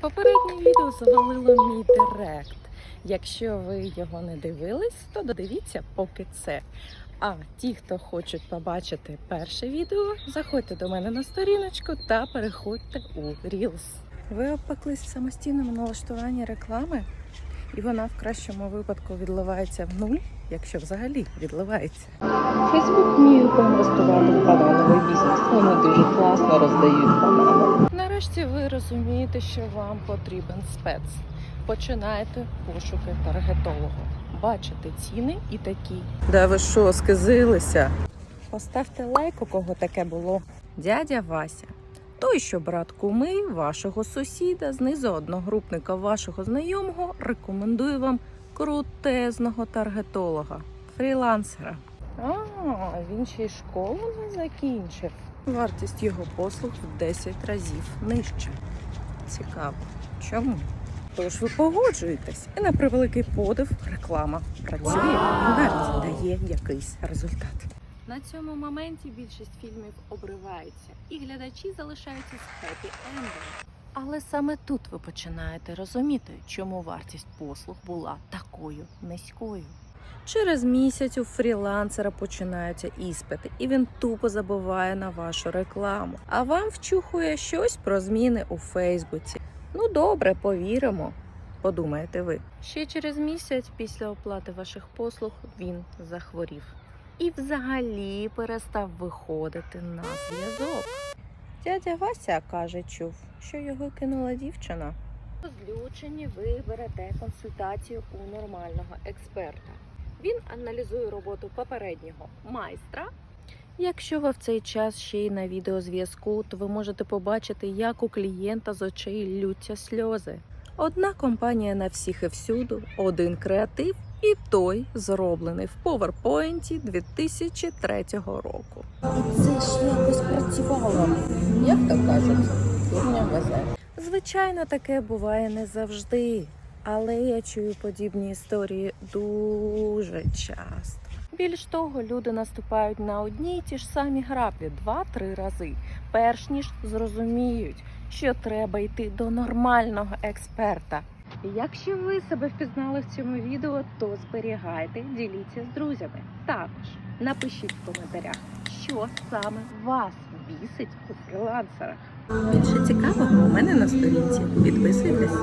Попереднє відео завалило мій директ. Якщо ви його не дивились, то додивіться поки це. А ті, хто хочуть побачити перше відео, заходьте до мене на сторіночку та переходьте у Reels. Ви опеклись в самостійному налаштуванні реклами, і вона в кращому випадку відливається в нуль, якщо взагалі відливається. Фейсбук вміє поінвестувати в банановий бізнес. Вони дуже класно роздають. Нарешті ви розумієте, що вам потрібен спец. Починаєте пошуки таргетолога. Бачите ціни і такі. Да ви що, сказилися? Поставте лайк, у кого таке було. Дядя Вася. Той, що брат куми вашого сусіда, знизу одногрупника вашого знайомого, рекомендує вам крутезного таргетолога, фрілансера. А, він ще й школу не закінчив. Вартість його послуг в 10 разів нижча. Цікаво. Чому? Тож ви погоджуєтесь, і на превеликий подив реклама працює навіть дає якийсь результат. На цьому моменті більшість фільмів обривається, і глядачі залишаються з хеппі ендом. Але саме тут ви починаєте розуміти, чому вартість послуг була такою низькою. Через місяць у фрілансера починаються іспити, і він тупо забуває на вашу рекламу. А вам вчухує щось про зміни у Фейсбуці. Ну добре, повіримо. Подумаєте ви. Ще через місяць після оплати ваших послуг він захворів і взагалі перестав виходити на зв'язок. Дядя Вася каже, чув, що його кинула дівчина. Розлючені ви берете консультацію у нормального експерта. Він аналізує роботу попереднього майстра. Якщо ви в цей час ще й на відеозв'язку, то ви можете побачити, як у клієнта з очей лються сльози. Одна компанія на всіх і всюду, один креатив, і той зроблений в PowerPoint 2003 року. Це ж якось працювало. Як то кажуть, фірня везе. Звичайно, таке буває не завжди, але я чую подібні історії дуже часто. Більш того, люди наступають на одні й ті ж самі граблі два-три рази, перш ніж зрозуміють, що треба йти до нормального експерта. Якщо ви себе впізнали в цьому відео, то зберігайте, діліться з друзями. Також напишіть в коментарях, що саме вас бісить у фрілансерах. Більше цікавого у мене на сторінці. Підписуйтесь.